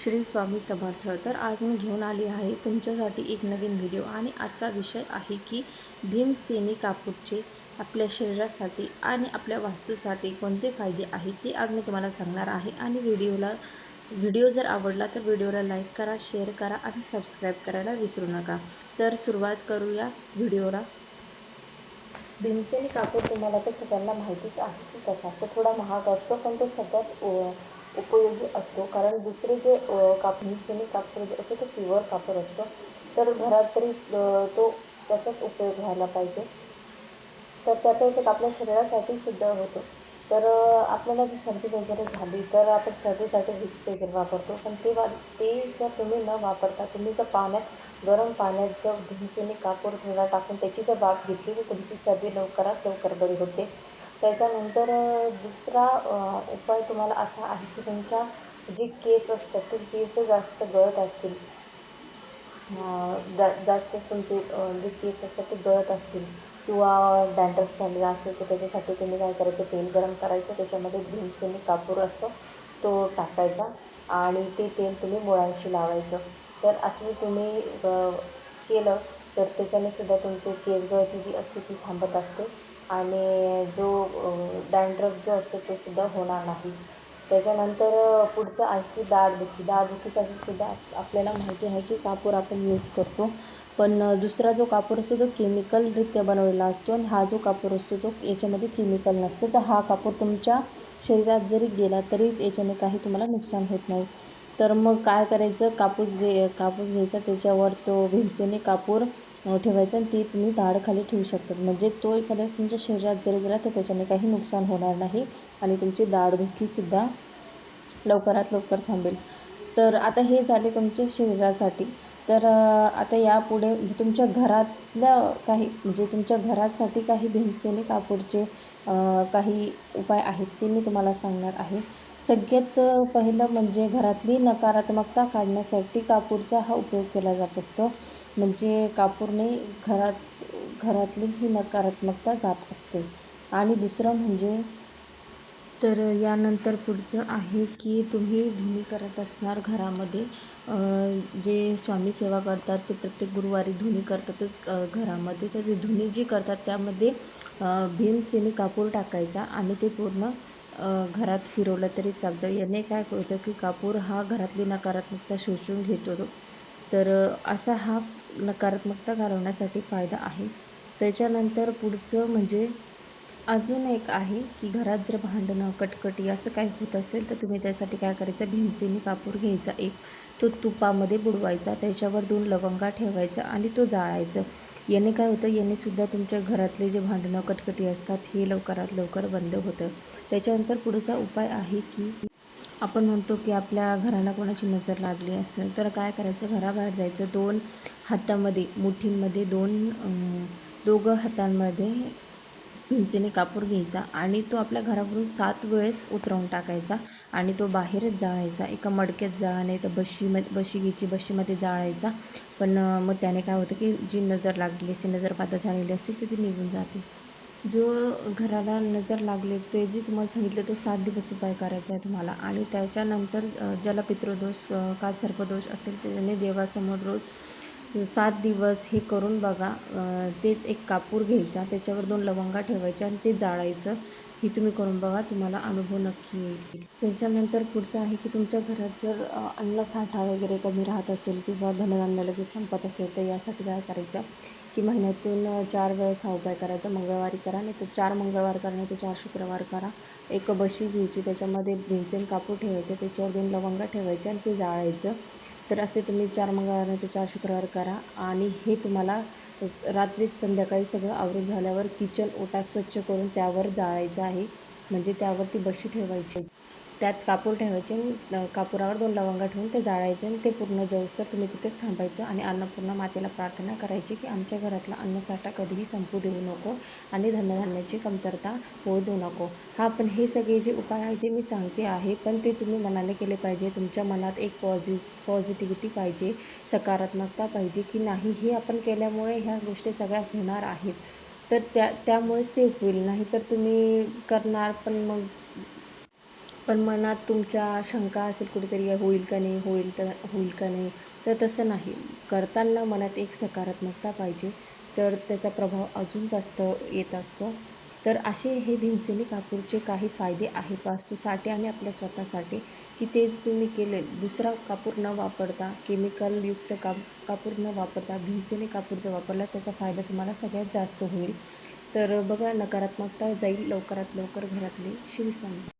श्री स्वामी समर्थ. तर आज मी घेऊन आली आहे तुमच्यासाठी एक नवीन व्हिडिओ आणि आजचा विषय आहे की भीमसेनी कापूरचे आपल्या शरीरासाठी आणि आपल्या वास्तूसाठी कोणते फायदे आहेत ते आज मी तुम्हाला सांगणार आहे. आणि व्हिडिओला व्हिडिओ जर आवडला तर व्हिडिओला लाईक करा शेअर करा आणि सबस्क्राईब करायला विसरू नका. तर सुरुवात करूया व्हिडिओला भीमसेनी कापूर तुम्हाला तर सगळ्यांना माहितीच आहे की कसा असतो थोडा महाग असतो पण तो सगळ्यात उपयोगी असतो. कारण दुसरे जे कापणीचे कापड जे असतो तो प्युअर कापड असतो. तर घरात तरी तो त्याचाच उपयोग व्हायला पाहिजे. तर त्याचा उपयोग आपल्या शरीरासाठी सुद्धा होतो. तर आपल्याला जर सर्दी वगैरे झाली तर आपण सर्दीसाठी विक्स वगैरे वापरतो. पण ते वा ते जर तुम्ही न वापरता तुम्ही जर पाण्यात गरम पाण्यात जर भीमसेनी कापूर थोडा टाकून त्याची जर वाफ घेतली तर तुमची सर्दी लवकरात लवकर बरी होते. त्याच्यानंतर दुसरा उपाय तुम्हाला असा आहे की तुमच्या जे केस असतात ते केस जास्त गळत असतील. जा जास्त तुमचे जे केस असतात ते गळत असतील. किंवा डॅन्ड्रफ झालेला असेल तर त्याच्यासाठी तुम्ही काय करायचं तेल गरम करायचं त्याच्यामध्ये भीमसेनी कापूर असतो तो टाकायचा. आणि ते तेल तुम्ही मुळांशी लावायचं. तर असं जे तुम्ही केलं तर त्याच्याने सुद्धा तुमचे केस गळती जी असते ती थांबत असते. आणि जो डॅन्ड्रफ जो असतो तो सुद्धा होणार नाही. त्याच्यानंतर पुढचं आणखी की दाढदुखी दाढदुखीसाठी सुद्धा आपल्याला माहिती आहे की कापूर आपण यूज करतो. पण दुसरा जो कापूर असतो तो केमिकलरित्या बनवलेला असतो आणि हा जो कापूर असतो तो याच्यामध्ये केमिकल नसतो. तर हा कापूर तुमच्या शरीरात जरी गेला तरी याच्याने काही तुम्हाला नुकसान होत नाही. तर मग काय करायचं? कापूस घे कापूस घ्यायचा. त्याच्यावर तो भीमसेनी कापूर ठेवायचं आणि ती तुम्ही दाढखाली ठेवू शकतात म्हणजे तो एखाद्या वेळेस तुमच्या शरीरात जर गेला तर त्याच्याने काही नुकसान होणार नाही आणि तुमची दाढदुखीसुद्धा लवकरात लवकर थांबेल. तर आता हे झाले तुमच्या शरीरासाठी. तर आता यापुढे तुमच्या घरातल्या काही म्हणजे तुमच्या घरासाठी काही भीमसेनी कापूरचे काही उपाय आहेत ते मी तुम्हाला सांगणार आहे. सगळ्यात पहिलं म्हणजे घरातली नकारात्मकता काढण्यासाठी कापूरचा हा उपयोग केला जात असतो. म्हणजे कापूरने घरात घरातली ही नकारात्मकता जात असते. आणि दुसरं म्हणजे तर यानंतर पुढचं आहे की तुम्ही धुणी करत असणार घरामध्ये. जे स्वामी सेवा करतात ते प्रत्येक गुरुवारी धुणी करतातच घरामध्ये. तर ते धुणी जी करतात त्यामध्ये भीमसेनी कापूर टाकायचा आणि ते पूर्ण घरात फिरवलं तरी चालतं. याने काय होतं की कापूर हा घरातली नकारात्मकता शोषून घेतो तो. तर असा हा नकारात्मकता घालवण्यासाठी फायदा आहे. त्याच्यानंतर पुढचं म्हणजे अजून एक आहे की घरात जर भांडणं कटकटी असं काही होत असेल तर तुम्ही त्यासाठी काय करायचं? भीमसेनी कापूर घ्यायचा एक. तो तुपामध्ये बुडवायचा त्याच्यावर दोन लवंगा ठेवायच्या आणि तो जाळायचं. याने काय होतं? यानेसुद्धा तुमच्या घरातले जे भांडणं कटकटी असतात हे लवकरात लवकर बंद होतं. त्याच्यानंतर पुढचा उपाय आहे की आपण म्हणतो की आपल्या घराला कोणाची नजर लागली असेल तर काय करायचं? घराबाहेर जायचं. दोन हातामध्ये मुठींमध्ये दोन दोघं हातांमध्ये भीमसेनी कापूर घ्यायचा आणि तो आपल्या घरावरून सात वेळेस उतरवून टाकायचा आणि तो बाहेरच जाळायचा. एका मडक्यात जाळ नाही तर बशीमध्ये बशी घ्यायची बशीमध्ये जाळायचा. पण मग त्याने काय होतं की जी नजर लागलेली असते नजर बाधा झालेली असते ती ती निघून जाते. जो घराला नजर लागले ते जे तुम्हाला सांगितलं तो सात दिवस उपाय करायचा आहे तुम्हाला. आणि त्याच्यानंतर ज्याला पितृदोष काल सर्पदोष असेल त्याने देवासमोर रोज सात दिवस हे करून बघा. तेच एक कापूर घ्यायचा त्याच्यावर दोन लवंगा ठेवायच्या आणि ते जाळायचं. हे तुम्ही करून बघा तुम्हाला अनुभव नक्की येईल. त्याच्यानंतर पुढचं आहे की तुमच्या घरात जर अन्न अन्नसाठा वगैरे कमी राहत असेल किंवा धनधान्य लगेच संपत असेल तर यासाठी काय करायचं? की महिन्यातून चार वेळेस हा उपाय करायचा. मंगळवारी करा नाही तर चार मंगळवार करा नाही तर चार शुक्रवार करा. एक बशी घ्यायची त्याच्यामध्ये भीमसेन कापूर ठेवायचं त्याच्यावर दोन लवंगा ठेवायचे आणि ते जाळायचं. तर असे तुम्ही चार मंगळवार नाही तर चार शुक्रवार करा. आणि हे तुम्हाला रात्री संध्याकाळी सगळं आवरून झाल्यावर किचन ओटा स्वच्छ करून त्यावर जाळायचं आहे. म्हणजे त्यावर ती बशी ठेवायची. त्यात कापूर ठेवायचे आणि कापुरावर दोन लवंगा ठेवून ते जाळायचे आणि ते पूर्ण जवसर तुम्ही तिथेच थांबायचं आणि अन्नपूर्ण मातेला प्रार्थना करायची की आमच्या घरातला अन्नसाठा कधीही संपू देऊ नको आणि धनधान्याची कमतरता होऊ देऊ नको. हा पण हे सगळे जे उपाय आहे ते मी सांगते आहे पण ते तुम्ही मनाने केले पाहिजे. तुमच्या मनात एक पॉझि पॉझिटिव्हिटी पाहिजे सकारात्मकता पाहिजे की नाही हे आपण केल्यामुळे ह्या गोष्टी सगळ्या होणार आहेत. तर त्या त्यामुळेच ते होईल. नाही तर तुम्ही करणार पण मग पण मनात तुमच्या शंका असेल कुठेतरी होईल का नाही होईल तर होईल का नाही तर तसं नाही. करताना मनात एक सकारात्मकता पाहिजे तर त्याचा प्रभाव अजून जास्त येत असतो. तर असे हे भीमसेनी कापूरचे काही फायदे आहेत. वास्तूसाठी आणि आपल्या स्वतःसाठी की तेच तुम्ही केले. दुसरा कापूर न वापरता केमिकलयुक्त का कापूर न वापरता भीमसेनी कापूर जर वापरला त्याचा फायदा तुम्हाला सगळ्यात जास्त होईल. तर बघा नकारात्मकता जाईल लवकरात लवकर घरातली. श्रीस्वामी